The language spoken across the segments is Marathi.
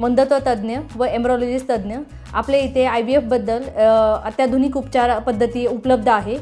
मंदत्व तज्ज्ञ व एम्ब्रॉलॉजिस्ट तज्ज्ञ आपल्या इथे आय बी एफबद्दल अत्याधुनिक उपचार पद्धती उपलब्ध आहे.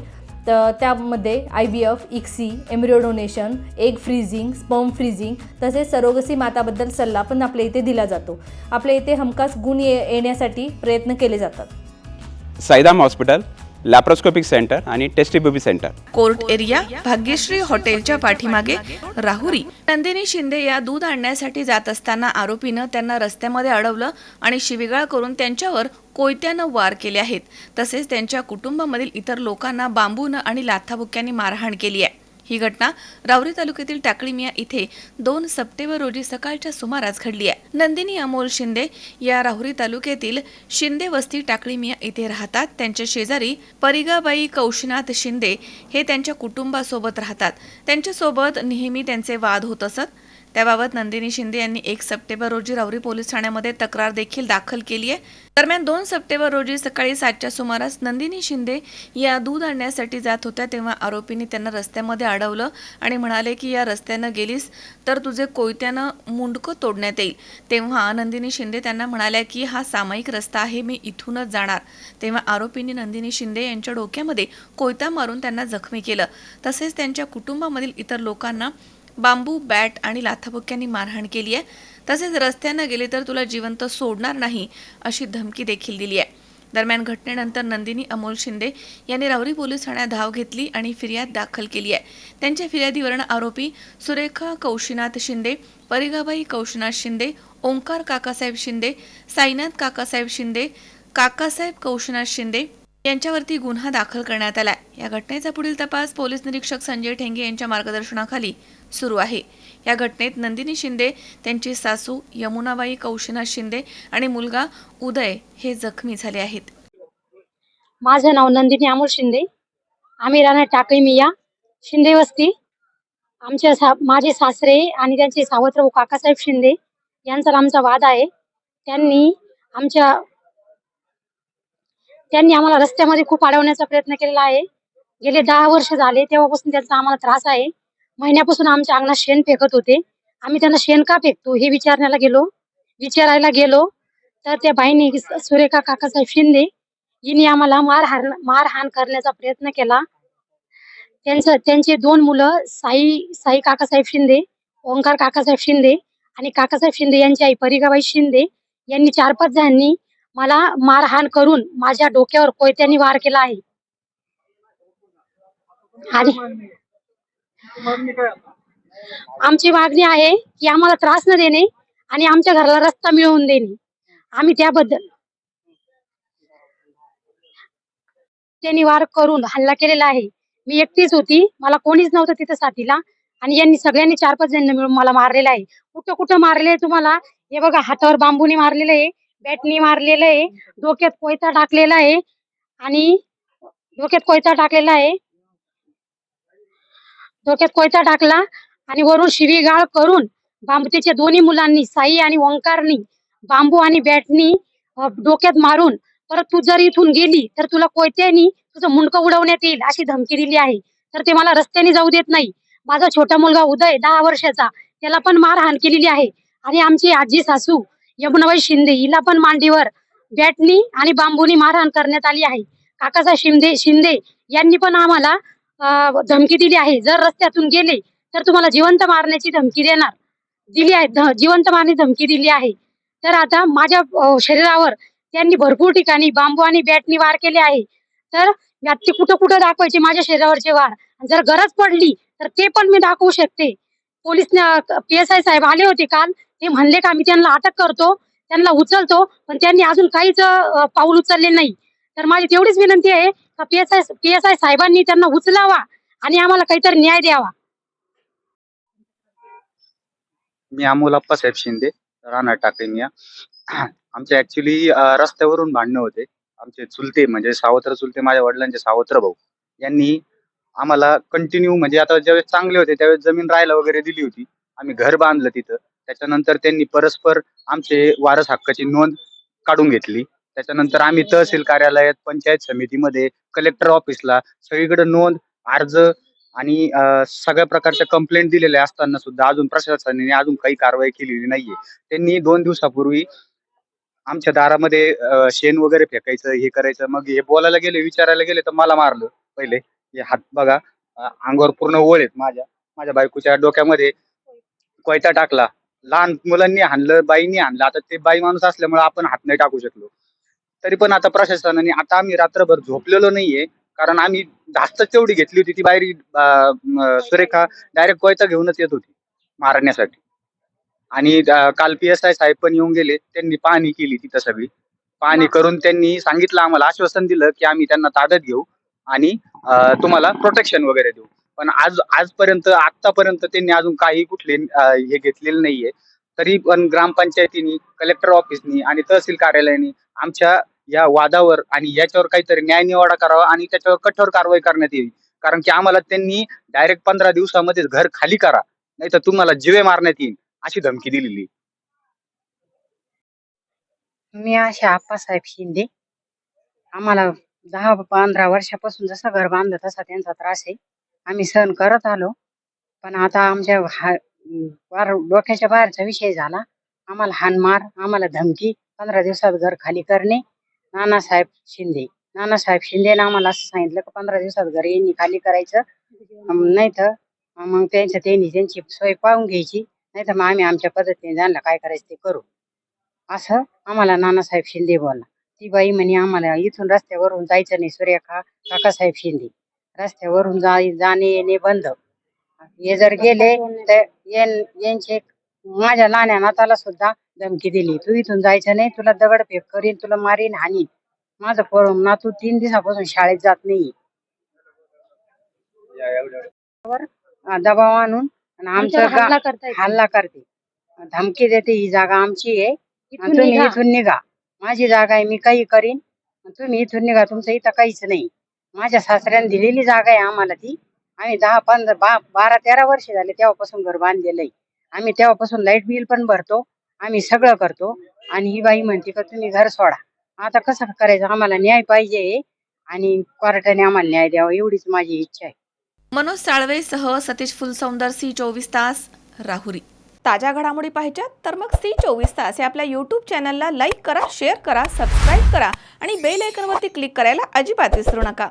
तर त्यामध्ये I V F ICSI embryo donation egg freezing sperm freezing तसेच सरोगसी माताबद्दल सल्ला पण आपल्या इथे दिला जातो. आपल्या इथे हमखास गुण ये येण्यासाठी प्रयत्न केले जातात. साईदाम हॉस्पिटल. लॅप्रोस्कोपिक सेंटर आणि test tube baby centre court area Bhagyashree हॉटेलच्या पाठीमागे राहुरी. नंदिनी शिंदे या दूध आणण्यासाठी जात असताना आरोपीनं त्यांना रस्त्यामध्ये अडवलं आणि शिवीगाळ करून त्यांच्यावर कोयत्यानं वार केले आहेत. तसेच त्यांच्या कुटुंबामधील इतर लोकांना बांबूनं आणि लाथाबुक्यांनी मारहाण केली आहे. ही घटना रावरी तालुक्यातील टाकळीमिया इथे दोन सप्टेंबर रोजी सकाळच्या सुमारास घडली आहे. नंदिनी अमोल शिंदे या राहुरी तालुक्यातील शिंदे वस्ती टाकळीमिया इथे राहतात. त्यांच्या शेजारी परिगाबाई कौशनाथ शिंदे हे त्यांच्या कुटुंबासोबत राहतात. त्यांच्यासोबत नेहमी त्यांचे वाद होत असत. त्याबाबत नंदिनी शिंदे यांनी एक सप्टेंबर रोजी राहुरी पोलीस ठाण्यामध्ये तक्रार देखील दाखल केली आहे. दरम्यान दोन सप्टेंबर रोजी सकाळी सातच्या सुमारास नंदिनी शिंदे या दूध आणण्यासाठी जात होत्या तेव्हा आरोपींनी त्यांना रस्त्यामध्ये अडवलं आणि म्हणाले की या रस्त्यानं गेलीस तर तुझे कोयत्यानं मुंडकं तोडण्यात येईल. तेव्हा नंदिनी शिंदे त्यांना म्हणाल्या की हा सामायिक रस्ता आहे मी इथूनच जाणार. तेव्हा आरोपींनी नंदिनी शिंदे यांच्या डोक्यामध्ये कोयता मारून त्यांना जखमी केलं. तसेच त्यांच्या कुटुंबामधील इतर लोकांना बांबू बॅट आणि लाथाबुक्यांनी मारहाण केली आहे. तसेच रस्त्यानं गेले तर तुला जिवंत सोडणार नाही अशी धमकी देखील दिली आहे. दरम्यान घटनेनंतर नंदिनी अमोल शिंदे यांनी राहुरी पोलीस ठाण्यात धाव घेतली आणि फिर्याद दाखल केली आहे. त्यांच्या फिर्यादीवरून आरोपी सुरेखा कौशिनाथ शिंदे परिगाबाई कौशिनाथ शिंदे ओंकार काकासाहेब शिंदे साईनाथ काकासाहेब शिंदे काकासाहेब कौशिनाथ शिंदे यांच्यावरती गुन्हा दाखल करण्यात आला या घटनेचा पुढील तपास पोलीस निरीक्षक संजय ठेंगे यांच्या मार्गदर्शनाखाली सुरू आहे. या घटनेत नंदिनी शिंदे त्यांची सासू यमुनाबाई कौशिनाथ शिंदे आणि मुलगा उदय हे जखमी झाले आहेत. माझं नाव नंदिनी अमोल शिंदे. आम्ही राहणार टाकळी मिया. शिंदे वस्ती. आमच्या सा माझे सासरे आणि त्यांचे सावत्र काकासाहेब शिंदे यांचा आमचा वाद आहे. त्यांनी आमच्या त्यांनी आम्हाला रस्त्यामध्ये खूप अडवण्याचा प्रयत्न केलेला आहे. गेले दहा वर्ष झाले तेव्हापासून त्यांचा आम्हाला त्रास आहे. महिन्यापासून आमच्या अंगणात शेण फेकत होते. आम्ही त्यांना शेण का फेकतो हे विचारण्याला गेलो. विचारायला गेलो. तर त्या बाईने सुरेखा काकासाहेब शिंदे हिने आम्हाला मारहाण मारहाण करण्याचा प्रयत्न केला. त्यांचं त्यांचे दोन मुलं साई साई काकासाहेब शिंदे ओंकार काकासाहेब शिंदे आणि काकासाहेब शिंदे यांची आई परिगाबाई शिंदे यांनी चार पाच जणांनी मला मारहाण करून माझ्या डोक्यावर कोयत्यांनी वार केला आहे. आणि आमची मागणी आहे की आम्हाला त्रास न देणे आणि आमच्या घराला रस्ता मिळवून देणे. आम्ही त्याबद्दल त्यांनी वार करून हल्ला केलेला आहे. मी एकटीच होती. मला कोणीच नव्हतं तिथं साथीला. आणि यांनी सगळ्यांनी चार पाच जण मिळून मला मारलेलं आहे. कुठं कुठं मारले आहे तुम्हाला? हे बघा हातावर बांबूने मारलेलं आहे बॅटनी मारलेलं आहे डोक्यात कोयता टाकलेला आहे आणि डोक्यात कोयता टाकलेला आहे. डोक्यात कोयता टाकला आणि वरून शिवीगाळ करून बांबतीच्या दोन्ही मुलांनी साई आणि ओंकारनी बांबू आणि बॅटनी डोक्यात मारून परत तू जर इथून गेली तर तुला कोयत्यानी तुझं मुंडकं उडवण्यात येईल अशी धमकी दिली आहे. तर ते मला रस्त्याने जाऊ देत नाही. माझा छोटा मुलगा उदय दहा वर्षाचा त्याला पण मारहाण केलेली आहे. आणि आमची आजी सासू यमुनाबाई शिंदे हिला पण मांडीवर बॅटनी आणि बांबूनी मारहाण करण्यात आली आहे. काकासाहेब शिंदे शिंदे यांनी पण आम्हाला धमकी दिली आहे. जर रस्त्यातून गेले तर तुम्हाला जिवंत मारण्याची धमकी देणार. दिली आहे जिवंत मारण्याची धमकी दिली आहे. तर आता माझ्या शरीरावर त्यांनी भरपूर ठिकाणी बांबू आणि बॅटनी वार केले आहे. तर ते कुठं कुठं दाखवायचे माझ्या शरीरावरचे वार जर गरज पडली तर ते पण मी दाखवू शकते. पोलीस पी एस आय साहेब आले होते काल. ते म्हणले का मी त्यांना अटक करतो त्यांना उचलतो पण त्यांनी अजून काहीच पाऊल उचलले नाही. तर माझी तेवढीच विनंती आहे का पीएसआय एस आय साहेबांनी त्यांना उचलावा आणि आम्हाला काहीतरी न्याय द्यावा. मी अमोल अप्पासाहेब शिंदे राहणार टाकळीमिया आमचे ऍक्च्युली रस्त्यावरून भांडणं होते. आमचे चुलते म्हणजे सावत्र चुलते माझ्या वडिलांचे सावत्र भाऊ यांनी आम्हाला कंटिन्यू म्हणजे आता ज्यावेळेस चांगले होते त्यावेळेस जमीन राहायला वगैरे दिली होती. आम्ही घर बांधलं तिथं. त्याच्यानंतर त्यांनी परस्पर आमचे वारस हक्काची नोंद काढून घेतली. त्याच्यानंतर आम्ही तहसील कार्यालयात पंचायत समितीमध्ये कलेक्टर ऑफिसला सगळीकडे नोंद अर्ज आणि सगळ्या प्रकारच्या कंप्लेंट दिलेल्या असताना सुद्धा अजून प्रशासनाने अजून काही कारवाई केलेली नाहीये. त्यांनी दोन दिवसापूर्वी आमच्या दारामध्ये शेण वगैरे फेकायचं हे करायचं मग हे बोलायला गेले विचारायला गेले तर मला मारलं पहिले. हे हात बघा अंगावर पूर्ण ओळ आहेत माझ्या माझ्या बायकोच्या डोक्यामध्ये कोयता टाकला. लहान मुलांनी हाणलं बाईंनी हाणलं. आता ते बाई माणूस असल्यामुळे आपण हात नाही टाकू शकलो. तरी पण आता प्रशासनाने आता आम्ही रात्रभर झोपलेलो नाहीये. कारण आम्ही जास्त तेवढी घेतली होती ती बाहेर सुरेखा डायरेक्ट कोयता घेऊनच येत होती मारण्यासाठी. आणि काल पी एस आय साहेब पण येऊन गेले. त्यांनी पाहणी केली तिथं सगळी. पाहणी करून त्यांनी सांगितलं आम्हाला आश्वासन दिलं की आम्ही त्यांना ताब्यात घेऊ आणि तुम्हाला प्रोटेक्शन वगैरे देऊ. पण आज आजपर्यंत आतापर्यंत त्यांनी अजून काही कुठले हे घेतलेले नाहीये. तरी पण ग्रामपंचायतीनी कलेक्टर ऑफिसनी आणि तहसील कार्यालयाने आमच्या या वादावर आणि याच्यावर काहीतरी न्याय निवाडा करावा आणि त्याच्यावर कठोर कारवाई करण्यात येईल कारण की आम्हाला त्यांनी डायरेक्ट पंधरा दिवसामध्येच घर खाली करा नाही तर तुम्हाला जिवे मारण्यात येईल अशी धमकी दिलेली मी अशा आप्पासाहेब शिंदे. आम्हाला दहा पंधरा वर्षापासून जसं घर बांधलं तसा त्यांचा त्रास आहे. आम्ही सहन करत आलो. पण आता आमच्या हा डोक्याच्या बाहेरचा विषय झाला. आम्हाला हानमार आम्हाला धमकी पंधरा दिवसात घर खाली करणे. नानासाहेब शिंदे. नानासाहेब शिंदेनं आम्हाला असं सांगितलं की पंधरा दिवसात घर यांनी खाली करायचं. अं, नाही तर मग त्यांचं त्यांनी त्यांची सोय पाहून घ्यायची. नाही तर मग आम्ही आमच्या पद्धतीने जाणला काय करायचं ते करू. असं आम्हाला नानासाहेब शिंदे बोलला. ती बाई म्हणे आम्हाला इथून रस्त्यावरून जायचं नाही सूर्यखा काकासाहेब शिंदे. रस्त्यावरून जाय जाणे येणे बंद. हे जर गेले तर यां- यांचे माझ्या लहान्या नाताला सुद्धा धमकी दिली. तू इथून जायचं नाही तुला दगडफेक करीन तुला मारीन हानीन माझं पोर नातू तीन दिवसापासून शाळेत जात नाही दबाव आणून आणि आमचं आमच्यावर गा- हल्ला करतायत. हल्ला करते. धमकी देते ही जागा आमची आहे. इथून आणि तुम्ही निघा. इथून निघा. माझी जागा आहे मी काही करीन. आणि तुम्ही इथून निघा तुमचं इथं काहीच नाही. माझ्या सासऱ्याने दिलेली जागा आहे आम्हाला ती. आम्ही दहा पंधरा बा बारा तेरा वर्ष झाले तेव्हापासून घर बांधलेलं आहे. आम्ही तेव्हापासून लाइट बिल पण भरतो. आम्ही सगळं करतो. आणि ही बाई म्हणते का तुम्ही घर सोडा. आता कसं करायचं? आम्हाला न्याय पाहिजे आणि कोर्टाने आम्हाला न्याय द्यावा. एवढीच माझी इच्छा आहे. मनोज साळवेसह सतीश फुलसौंदर सी चोवीस तास राहुरी. ताज्या घडामोडी पाहिजेत तर मग सी चोवीस तास या आपल्या यूट्यूब चॅनलला लाईक करा शेअर करा सबस्क्राईब करा आणि बेल आयकॉनवरती क्लिक करायला अजिबात विसरू नका.